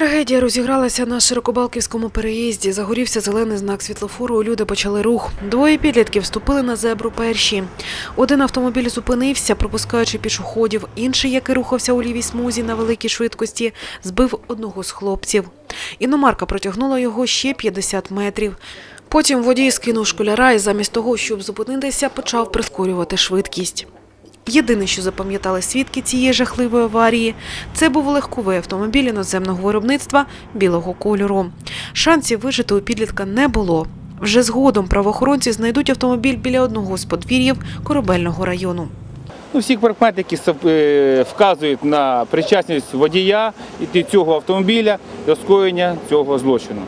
Трагедія розігралася на Широкобалківському переїзді. Загорівся зелений знак світлофору. Люди почали рух. Двоє підлітків вступили на зебру перші. Один автомобіль зупинився, пропускаючи пішоходів. Інший, який рухався у лівій смузі на великій швидкості, збив одного з хлопців. Іномарка протягнула його ще 50 метрів. Потім водій скинув школяра і замість того, щоб зупинитися, почав прискорювати швидкість. Єдине, що запам'ятали свідки цієї жахливої аварії, це був легковий автомобіль іноземного виробництва білого кольору. Шансів вижити у підлітка не було. Вже згодом правоохоронці знайдуть автомобіль біля одного з подвір'їв Корабельного району. Ну, всі прикмети, які е, вказують на причасність водія і цього автомобіля до скоєння цього злочину.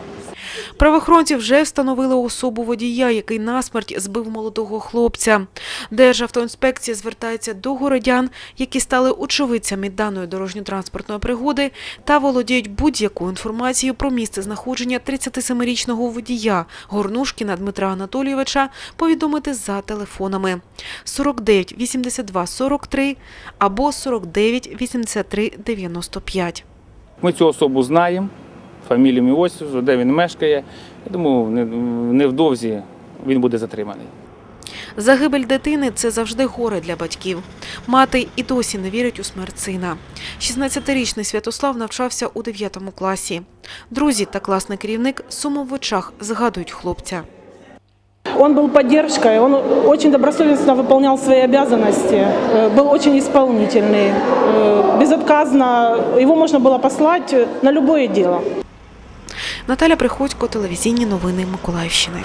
Правоохоронці вже встановили особу водія, який насмерть збив молодого хлопця. Державтоінспекція звертається до городян, які стали очевидцями даної дорожньо-транспортної пригоди та володіють будь-якою інформацією про місце знаходження 37-річного водія Горнушкіна Дмитра Анатолійовича повідомити за телефонами 49 82 43 або 49 83 95. Ми цю особу знаємо, фамілію ім'я, отчество, де він мешкає. Я думаю, не- невдовзі він буде затриманий. Загибель дитини це завжди горе для батьків. Мати і досі не вірить у смерть сина. 16-річний Святослав навчався у 9 класі. Друзі та класний керівник з сумом в очах згадують хлопця. Он был поддержкой, он очень добросовестно выполнял свои обязанности, э, был очень исполнительный, э, безотказно. Его можно было послать на любое дело. Наталя Приходько, телевізійні новини Миколаївщини.